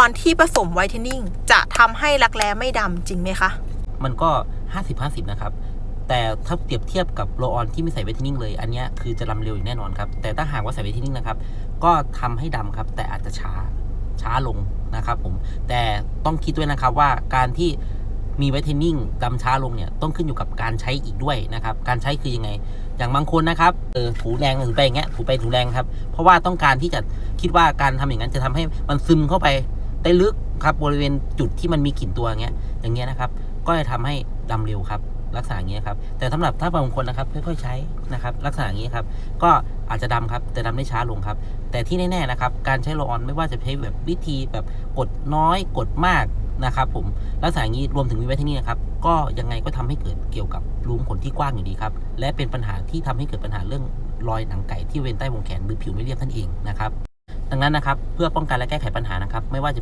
อนที่ผสมไวท์เทนนิ่งจะทำให้รักแร้ไม่ดำจริงไหมคะ มันก็ 50 50 นะครับ แต่ถ้าเปรียบเทียบกับโรลออนที่ไม่ใส่ไวท์เทนนิ่งเลย อันนี้คือจะดำเร็วอย่างแน่นอนครับ แต่ถ้าหากว่าใส่ไวท์เทนนิ่งนะครับ ก็ทำให้ดำครับ แต่อาจจะช้า ช้าลงนะครับผม แต่ต้องคิดด้วยนะครับว่าการที่มีไวท์เทนนิ่งดำช้าลงเนี่ยต้องขึ้นอยู่กับการใช้อีกด้วยนะครับ การใช้คือยังไง อย่างบางคนนะครับเออถูแรงถูไปอย่างเงี้ยถูไปถูแรงครับ เพราะว่าต้องการที่จะคิดว่าการทำอย่างนั้นจะทำให้มันซึมเข้าไป ได้ลึกครับบริเวณจุดที่มันมีกลิ่นตัวเงี้ยอย่างเงี้ยนะครับ ก็จะทำให้ดำเร็วครับ ลักษณะอย่างเงี้ยครับ แต่สำหรับถ้าบางคนนะครับค่อยๆใช้นะครับ ลักษณะอย่างนี้ครับ ก็อาจจะดำครับ แต่ดำได้ช้าลงครับ แต่ที่แน่ๆนะครับ การใช้โรลออนไม่ว่าจะใช้แบบวิธีแบบกดน้อยกดมากนะครับผมลักษณะอย่างนี้รวมถึงมีไว้ที่นี่นะครับก็ยังไงก็ทำให้เกิดเกี่ยวกับรูมขนที่กว้างอยู่ดีครับ และเป็นปัญหาที่ทำให้เกิดปัญหาเรื่องรอยหนังไก่ที่เวนใต้วงแขนหรือผิวไม่เรียบนั่นเองนะครับ ดังนั้นนะครับเพื่อป้องกันและแก้ไขปัญหานะครับ ไม่ว่าจะ